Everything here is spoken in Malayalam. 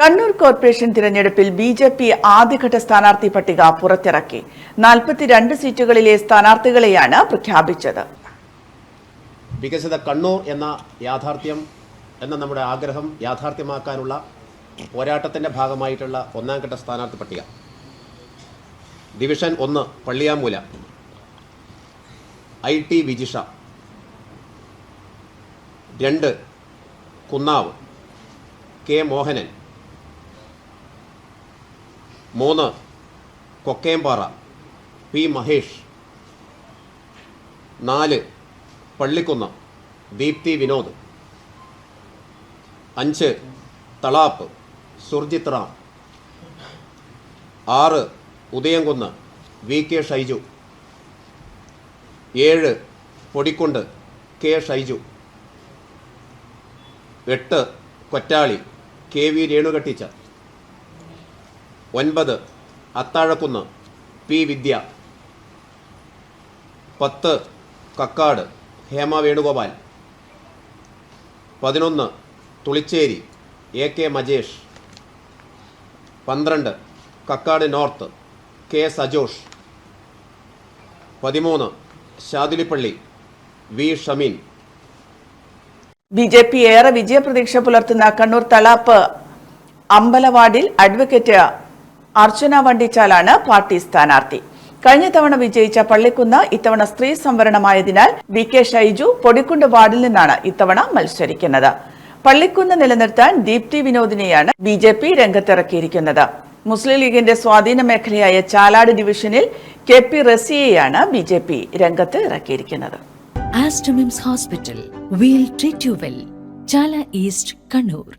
കണ്ണൂർ കോർപ്പറേഷൻ തിരഞ്ഞെടുപ്പിൽ ബി ജെ പി ആദ്യഘട്ട സ്ഥാനാർത്ഥി പട്ടിക പുറത്തിറക്കി. നാൽപ്പത്തിരണ്ട് സീറ്റുകളിലെ സ്ഥാനാർത്ഥികളെയാണ് പ്രഖ്യാപിച്ചത്. വികസിത കണ്ണൂർ എന്ന യാഥാർത്ഥ്യം എന്ന നമ്മുടെ ആഗ്രഹം യാഥാർത്ഥ്യമാക്കാനുള്ള പോരാട്ടത്തിന്റെ ഭാഗമായിട്ടുള്ള ഒന്നാം ഘട്ട സ്ഥാനാർത്ഥി പട്ടിക. ഡിവിഷൻ ഒന്ന് പള്ളിയാമൂല. I T Vijisha. രണ്ട് കുന്നാവ്. കെ മോഹനൻ. മൂന്ന് കൊക്കയംപാറ പി മഹേഷ്. നാല് പള്ളിക്കുന്ന് ദീപ്തി വിനോദ്. അഞ്ച് തളാപ്പ് സുർജിത് റാം. ആറ് ഉദയംകുന്ന് വി കെ ഷൈജു. ഏഴ് പൊടിക്കുണ്ട് കെ ഷൈജു. എട്ട് കൊറ്റാളി കെ വി രേണുക ഒൻപത്. അത്താഴക്കുന്ന്. പി. വിദ്യ. പത്ത്. കക്കാട്. ഹേമ വേണുഗോപാൽ. പതിനൊന്ന്. തുളിച്ചേരി. എ. കെ. മജേഷ്. പന്ത്രണ്ട്. കക്കാട് നോർത്ത്. കെ. സജോഷ്. പതിമൂന്ന്. Shathilippally. V. Shameen. B. J. P. ഏറെ വിജയപ്രതീക്ഷ പുലർത്തുന്ന കണ്ണൂർ തളാപ്പ് അമ്പലവാടിൽ അഡ്വക്കേറ്റ് അർച്ചന വണ്ടിച്ചാലാണ് പാർട്ടി സ്ഥാനാർത്ഥി. കഴിഞ്ഞ തവണ വിജയിച്ച പള്ളിക്കുന്ന് ഇത്തവണ സ്ത്രീ സംവരണമായതിനാൽ വി കെ ഷൈജു പൊടിക്കുണ്ട് വാർഡിൽ നിന്നാണ് ഇത്തവണ മത്സരിക്കുന്നത്. പള്ളിക്കുന്ന് നിലനിർത്താൻ ദീപ്തി വിനോദിനെയാണ് ബി ജെ പി രംഗത്തിറക്കിയിരിക്കുന്നത്. മുസ്ലിം ലീഗിന്റെ സ്വാധീന മേഖലയായ ചാലാട് ഡിവിഷനിൽ കെ പി റസിയെയാണ് ബി ജെ പി രംഗത്ത് ഇറക്കിയിരിക്കുന്നത് Aster MIMS hospital will treat you well Chala east Kannur.